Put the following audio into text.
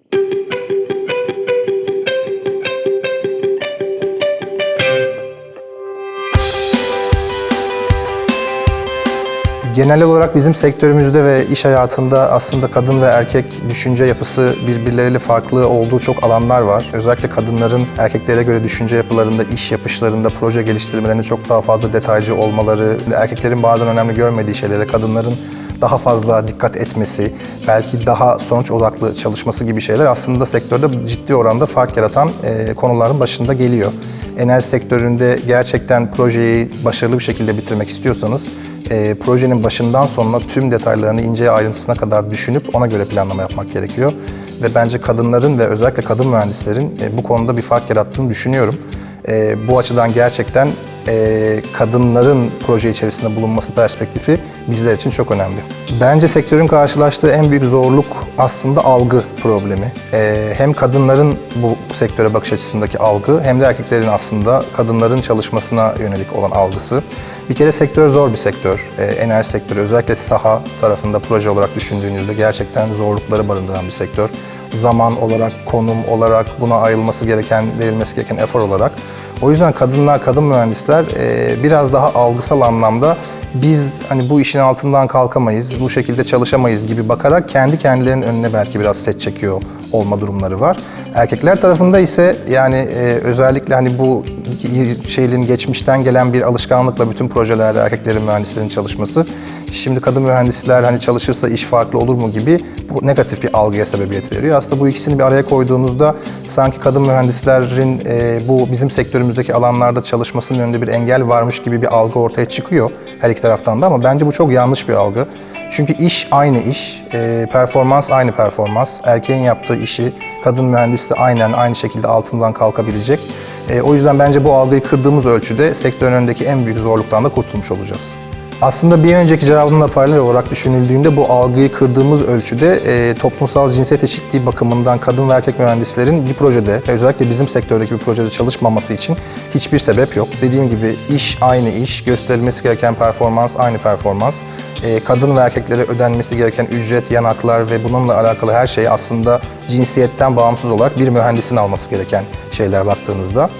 Thank you. Genel olarak bizim sektörümüzde ve iş hayatında aslında kadın ve erkek düşünce yapısı birbirleriyle farklı olduğu çok alanlar var. Özellikle kadınların erkeklere göre düşünce yapılarında, iş yapışlarında, proje geliştirmelerinde çok daha fazla detaycı olmaları, erkeklerin bazen önemli görmediği şeylere kadınların daha fazla dikkat etmesi, belki daha sonuç odaklı çalışması gibi şeyler aslında sektörde ciddi oranda fark yaratan e, konuların başında geliyor. Enerji sektöründe gerçekten projeyi başarılı bir şekilde bitirmek istiyorsanız e, projenin başından sonuna tüm detaylarını ince ayrıntısına kadar düşünüp ona göre planlama yapmak gerekiyor. Ve bence kadınların ve özellikle kadın mühendislerin e, bu konuda bir fark yarattığını düşünüyorum. E, bu açıdan gerçekten e, kadınların proje içerisinde bulunması perspektifi bizler için çok önemli. Bence sektörün karşılaştığı en büyük zorluk aslında algı problemi. E, hem kadınların bu sektöre bakış açısındaki algı hem de erkeklerin aslında kadınların çalışmasına yönelik olan algısı. Bir kere sektör zor bir sektör. E, enerji sektörü özellikle saha tarafında proje olarak düşündüğünüzde gerçekten zorlukları barındıran bir sektör. Zaman olarak, konum olarak, buna ayrılması gereken, verilmesi gereken efor olarak. O yüzden kadınlar, kadın mühendisler e, biraz daha algısal anlamda biz hani bu işin altından kalkamayız, bu şekilde çalışamayız gibi bakarak kendi kendilerinin önüne belki biraz set çekiyor olma durumları var. Erkekler tarafında ise yani e, özellikle hani bu şeylerin geçmişten gelen bir alışkanlıkla bütün projelerde erkeklerin mühendislerin çalışması. Şimdi kadın mühendisler hani çalışırsa iş farklı olur mu gibi bu negatif bir algıya sebebiyet veriyor. Aslında bu ikisini bir araya koyduğunuzda sanki kadın mühendislerin e, bu bizim sektörümüzdeki alanlarda çalışmasının önünde bir engel varmış gibi bir algı ortaya çıkıyor her iki taraftan da ama bence bu çok yanlış bir algı. Çünkü iş aynı iş, e, performans aynı performans. Erkeğin yaptığı işi kadın mühendis de aynen aynı şekilde altından kalkabilecek. E, o yüzden bence bu algıyı kırdığımız ölçüde sektörün önündeki en büyük zorluktan da kurtulmuş olacağız. Aslında bir önceki cevabımla paralel olarak düşünüldüğünde bu algıyı kırdığımız ölçüde e, toplumsal cinsiyet eşitliği bakımından kadın ve erkek mühendislerin bir projede, özellikle bizim sektördeki bir projede çalışmaması için hiçbir sebep yok. Dediğim gibi iş aynı iş, gösterilmesi gereken performans aynı performans. E, kadın ve erkeklere ödenmesi gereken ücret, yanaklar ve bununla alakalı her şey aslında cinsiyetten bağımsız olarak bir mühendisin alması gereken şeyler baktığınızda.